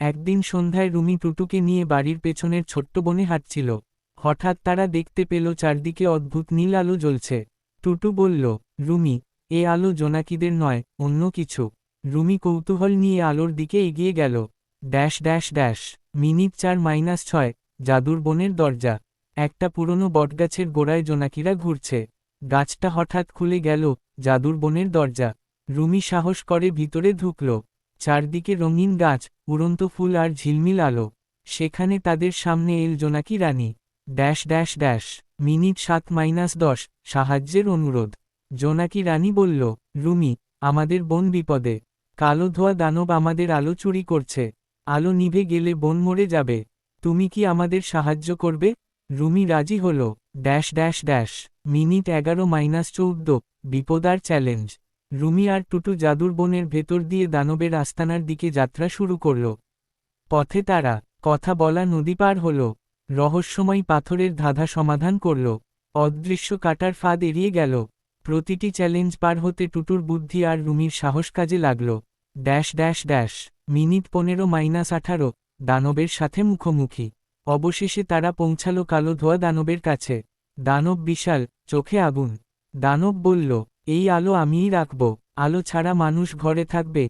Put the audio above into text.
একদিন সন্ধ্যায় রুমি টুটুকে নিয়ে বাড়ির পেছনের ছোট্ট বনে হাঁটছিল। হঠাৎ তারা দেখতে পেল চারদিকে অদ্ভুত নীল আলো জ্বলছে। টুটু বলল, রুমি, এ আলো জোনাকিদের নয়, অন্য কিছু। রুমি কৌতূহল নিয়ে আলোর দিকে এগিয়ে গেল। ড্যাশ ড্যাশ ড্যাশ, মিনিট চার মাইনাস ছয়, জাদুর বনের দরজা। একটা পুরনো বটগাছের গোড়ায় জোনাকিরা ঘুরছে। গাছটা হঠাৎ খুলে গেল, জাদুর বনের দরজা। রুমি সাহস করে ভিতরে ঢুকল। চারদিকে রঙিন গাছ, উড়ন্ত ফুল আর ঝিলমিল আলো। সেখানে তাদের সামনে এল জোনাকি রানী। ড্যাশ ড্যাশ ড্যাশ, মিনিট সাত মাইনাস দশ, সাহায্যের অনুরোধ। জোনাকি রানী বলল, রুমি, আমাদের বন বিপদে। কালো ধোয়া দানব আমাদের আলো চুরি করছে। আলো নিভে গেলে বন মরে যাবে। তুমি কি আমাদের সাহায্য করবে? রুমি রাজি হল। ড্যাশ ড্যাশ ড্যাশ, মিনিট এগারো মাইনাস চৌদ্দ বিপদার চ্যালেঞ্জ। রুমি আর টুটু জাদুর বনের ভেতর দিয়ে দানবের আস্তানার দিকে যাত্রা শুরু করল। পথে তারা কথা বলা নদী পার হল। রহস্যময় পাথরের ধাঁধা সমাধান করল। অদৃশ্য কাটার ফাঁদ এড়িয়ে গেল। প্রতিটি চ্যালেঞ্জ পার হতে টুটুর বুদ্ধি আর রুমির সাহস কাজে লাগল। ড্যাশ ড্যাশ ড্যাশ, মিনিট পনেরো মাইনাস আঠারো, দানবের সাথে মুখোমুখি। অবশেষে তারা পৌঁছালো কালো ধোয়া দানবের কাছে। দানব বিশাল, চোখে আগুন। দানব বলল এই আলো আমিই রাখব। আলো ছাড়া মানুষ ঘরে থাকবে।